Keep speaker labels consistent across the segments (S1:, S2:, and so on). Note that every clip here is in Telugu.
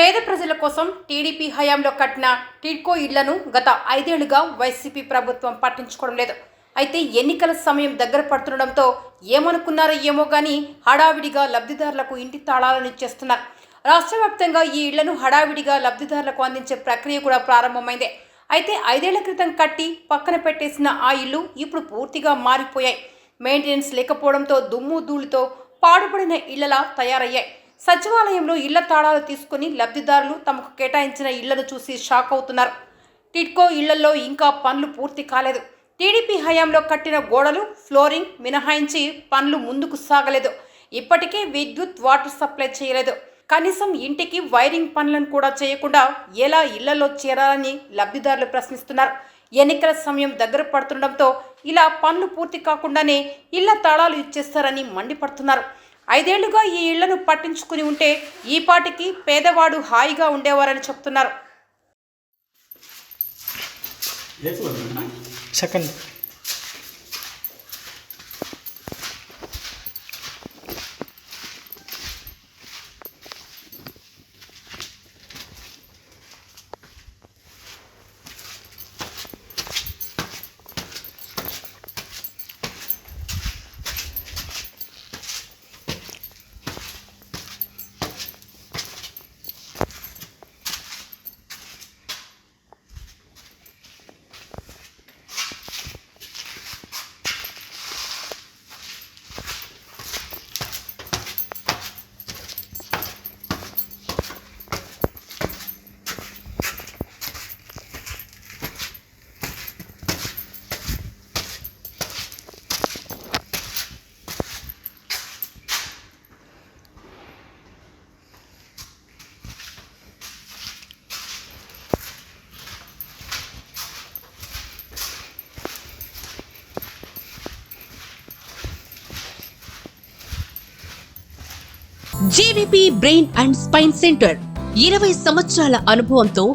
S1: పేద ప్రజల కోసం టీడీపీ హయాంలో కట్టిన టిడ్కో ఇళ్ళను గత ఐదేళ్ళుగా వైసీపీ ప్రభుత్వం పట్టించుకోవడం లేదు. అయితే ఎన్నికల సమయం దగ్గర పడుతుండడంతో ఏమనుకున్నారో ఏమో గానీ హడావిడిగా లబ్ధిదారులకు ఇంటి తాళాలను ఇచ్చేస్తున్నారు రాష్ట్ర వ్యాప్తంగా ఈ ఇళ్ళను హడావిడిగా లబ్ధిదారులకు అందించే ప్రక్రియ కూడా ప్రారంభమైంది. అయితే ఐదేళ్ళ క్రితం కట్టి పక్కన పెట్టేసిన ఆ ఇల్లు ఇప్పుడు పూర్తిగా మారిపోయాయి. మెయింటెనెన్స్ లేకపోవడంతో దుమ్ము ధూళితో పాడుపడిన ఇళ్ళలా తయారయ్యాయి. సచివాలయంలో ఇళ్ళ తాళాలు తీసుకుని లబ్ధిదారులు తమకు కేటాయించిన ఇళ్ళను చూసి షాక్ అవుతున్నారు. టిట్కో ఇళ్ళలో ఇంకా పనులు పూర్తి కాలేదు. టీడీపీ హయాంలో కట్టిన గోడలు ఫ్లోరింగ్ మినహాయించి పనులు ముందుకు సాగలేదు. ఇప్పటికే విద్యుత్ వాటర్ సప్లై చేయలేదు. కనీసం ఇంటికి వైరింగ్ పనులను కూడా చేయకుండా ఎలా ఇళ్ళలో చేరాలని లబ్ధిదారులు ప్రశ్నిస్తున్నారు. ఎన్నికల సమయం దగ్గర పడుతుండడంతో ఇలా పనులు పూర్తి కాకుండానే ఇళ్ళ తాళాలు ఇచ్చేస్తారని మండిపడుతున్నారు. ఐదేళ్ళుగా ఈ ఇళ్ళను పట్టించుకుని ఉంటే ఈ పాటికి పేదవాడు హాయిగా ఉండేవారని చెప్తున్నారు.
S2: Second
S3: JVP brain and spine centre. ఇరవై సంవత్సరాల అనుభవంతో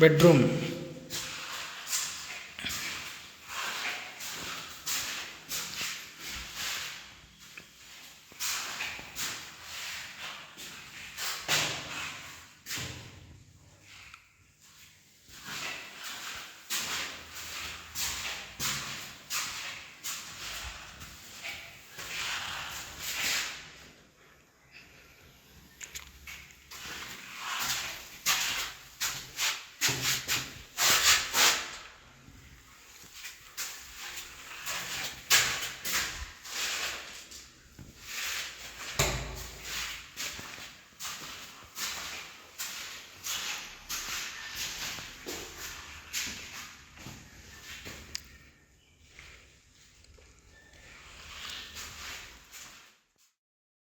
S2: bedroom.